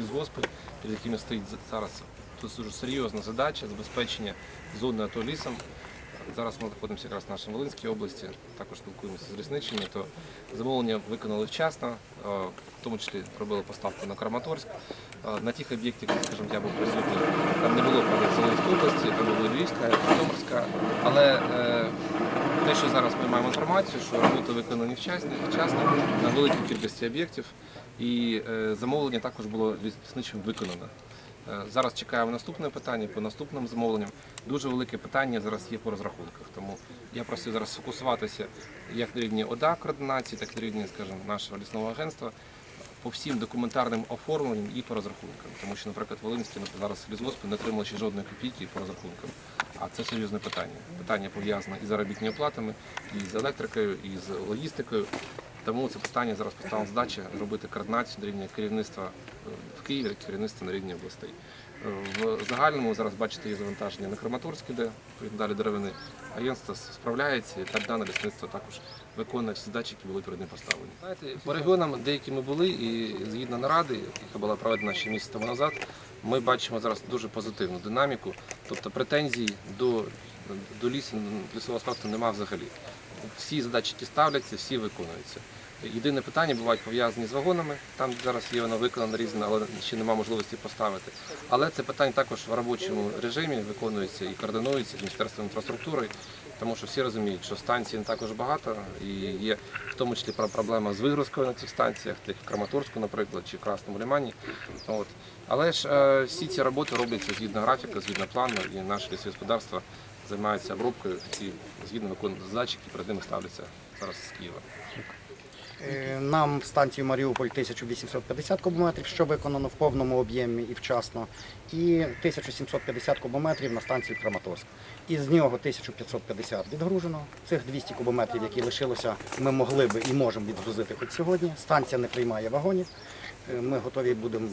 лісгоспи, перед якими стоїть за- зараз дуже серйозна задача забезпечення зони АТО лісом. Зараз ми знаходимося якраз в нашій Волинській області, також спілкуємося з лісничими, то замовлення виконали вчасно, е, в тому числі робили поставку на Краматорськ. Е, На тих об'єктах, скажімо, я був присутній, там не було Волинської області, там була Львівська, Житомирська. Але е, те, що зараз ми маємо інформацію, що роботи виконані вчасно, на великій кількості об'єктів, і замовлення також було лісничим виконано. Е, Зараз чекаємо наступне питання по наступним замовленням. Дуже велике питання зараз є по розрахунках. Тому я просив зараз сфокусуватися як на рівні ОДА координації, так і на рівні, скажімо, нашого лісного агентства по всім документарним оформленням і по розрахункам. Тому що, наприклад, Волинський зараз лісгоспи не отримали ще жодної копійки по розрахункам. А це серйозне питання. Питання пов'язане і з заробітними платами, і з електрикою, і з логістикою. Тому це питання зараз поставлена задача робити координацію на рівні керівництва е, в Києві, керівництва на рівні областей. Е, В загальному зараз бачите є завантаження на Краматорське, де далі деревини. Агентство справляється і так дане лісництво також виконує всі задачі, які були перед ним поставлені. Знаєте, по регіонам деякі ми були, і згідно наради, яка була проведена ще місяць тому назад, ми бачимо зараз дуже позитивну динаміку. Тобто претензій до, до лісу, лісового господарства немає взагалі. Всі задачі, які ставляться, всі виконуються. Єдине питання бувають пов'язані з вагонами. Там зараз є воно виконано різне, але ще немає можливості поставити. Але це питання також в робочому режимі виконується і координується з Міністерством інфраструктури, тому що всі розуміють, що станцій не також багато, і є в тому числі проблема з вигрузкою на цих станціях, тих в Краматорську, наприклад, чи в Красному Лимані. От. Але ж е, всі ці роботи робляться згідно графіка, згідно плану, і наше лісогосподарство займається обробкою і згідно виконувати задачі, які перед ними ставляться зараз з Києва. Е, Нам станцію Маріуполь 1850 кубометрів, що виконано в повному об'ємі і вчасно, і 1750 кубометрів на станцію Краматорськ. Із нього 1550 відгружено. Цих 200 кубометрів, які лишилося, ми могли би і можемо відгрузити хоч сьогодні. Станція не приймає вагонів. Е, Ми готові будемо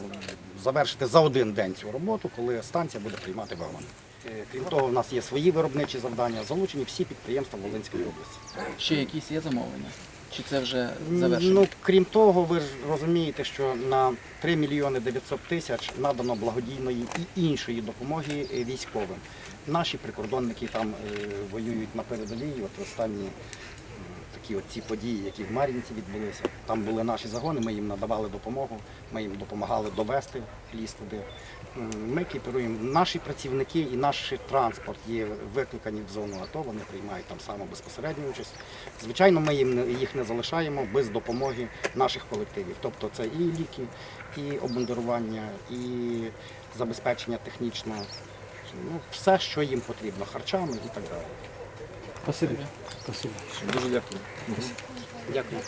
завершити за один день цю роботу, коли станція буде приймати вагони. Е, Крім того, в нас є свої виробничі завдання, залучені всі підприємства Волинської області. Ще якісь є замовлення? Чи це вже завершено? Ну, крім того, ви ж розумієте, що на 3 мільйони 900 тисяч надано благодійної і іншої допомоги е, військовим. Наші прикордонники там е, воюють на передовій. От останні такі от ці події, які в Мар'їнці відбулися. Там були наші загони, ми їм надавали допомогу, ми їм допомагали довести ліс туди. Ми екіпіруємо. Наші працівники і наш транспорт є викликані в зону АТО, вони приймають там само безпосередню участь. Звичайно, ми їм їх не залишаємо без допомоги наших колективів. Тобто це і ліки, і обмундирування, і забезпечення технічного. Ну, все, що їм потрібно, харчами і так далі. Спасибо. Дуже дякую. Дякую.